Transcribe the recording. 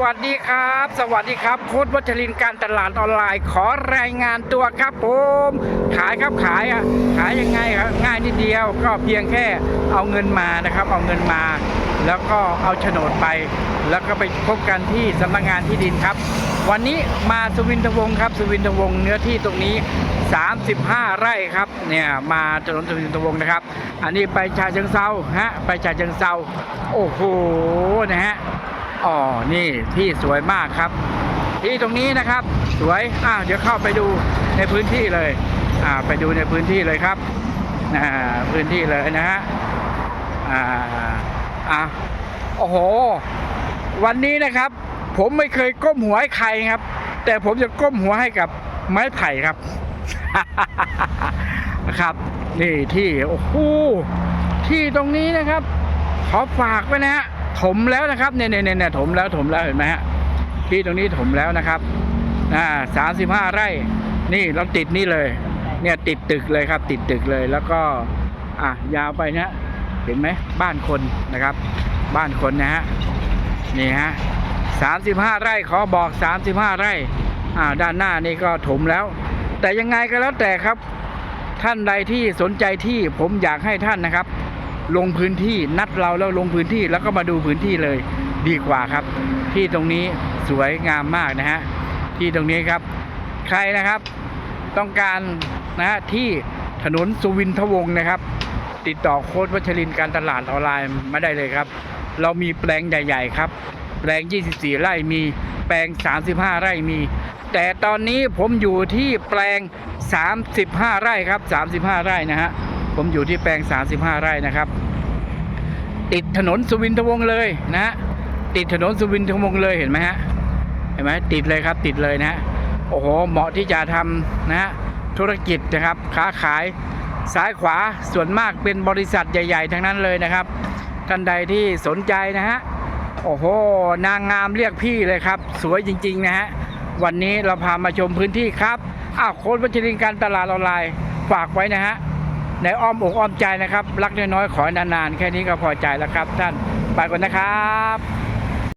สวัสดีครับ สวัสดีครับโค้ดวัชรินการตลาดออนไลน์ขอรายงานตัวครับผมขายครับขายอะขายยังไงครับง่ายนิดเดียว ก็เพียงแค่เอาเงินมานะครับ เอาเงินมา แล้วก็เอาโฉนดไป แล้วก็ไปพบกันที่สำนักงานที่ดินครับ วันนี้มาสุวินทวงศ์ครับสุวินทวงศ์เนื้อที่ตรงนี้ 35 ไร่ครับเนี่ยมาถนนสุวินทวงศ์นะครับ อันนี้ไปชาเชิงเซาฮะไปชาเชิงเซาโอ้โหนะฮะ อ๋อ นี่ที่สวยมากครับ ที่ตรงนี้นะครับ สวย อ้าวเดี๋ยวเข้าไปดูในพื้นที่เลย อ่า ไปดูในพื้นที่เลยครับ อ่า พื้นที่เลยนะฮะ อ่า อะโอ้โห วันนี้นะครับ ผมไม่เคยก้มหัวให้ใครครับ แต่ผมจะก้มหัวให้กับไม้ไผ่ครับ นะครับ นี่ที่ โอ้โห ที่ตรงนี้นะครับ ขอฝากไว้นะฮะ ถมแล้วนะครับเนี่ยเนี่ยเนี่ยถมแล้วถมแล้วเห็นไหมฮะที่ตรงนี้ถมแล้วนะครับอ่าสามสิบห้าไร่นี่เราติดนี่เลย เนี่ยติดตึกเลยครับ ติดตึกเลยแล้วก็อะยาวไปนะเห็นไหมบ้านคนนะครับ บ้านคนนะฮะนี่ฮะสามสิบห้าไร่ขอบอกสามสิบห้าไร่อ่าด้านหน้านี่ก็ถมแล้ว แต่ยังไงก็แล้วแต่ครับ ท่านใดที่สนใจที่ผมอยากให้ท่านนะครับ ลงพื้นที่นัดเราแล้วลงพื้นที่แล้วก็มาดูพื้นที่เลยดีกว่าครับ ที่ตรงนี้สวยงามมากนะฮะที่ตรงนี้ครับ ใครนะครับต้องการนะฮะที่ถนนสุวินทวงศ์นะครับ ติดต่อโค้ดวัชรินการตลาดออนไลน์มาได้เลยครับ เรามีแปลงใหญ่ๆครับ แปลง 24 ไร่มีแปลง 35 ไร่มี แต่ตอนนี้ผมอยู่ที่แปลง 35 ไร่ครับ 35 ไร่นะฮะ ผมอยู่ที่แปลง 35 ไร่นะครับ ติดถนนสุวินทวงศ์เลยนะ ติดถนนสุวินทวงศ์เลยเห็นไหมฮะเห็นไหมติดเลยครับ ติดเลยนะฮะโอ้โหเหมาะที่จะทำนะฮะธุรกิจนะครับค้าขายซ้ายขวาส่วนมากเป็นบริษัทใหญ่ ๆ ทั้งนั้นเลยนะครับท่านใดที่สนใจนะฮะโอ้โหนางงามเรียกพี่เลยครับ สวยจริง ๆ นะฮะวันนี้เราพามาชมพื้นที่ครับอ้าวโค้ดวัชรินการตลาดออนไลน์ฝากไว้นะฮะ ในอ้อมอกอ้อมใจนะครับ รักน้อยๆขอนานๆ แค่นี้ก็พอใจแล้วครับท่านไปก่อนนะครับ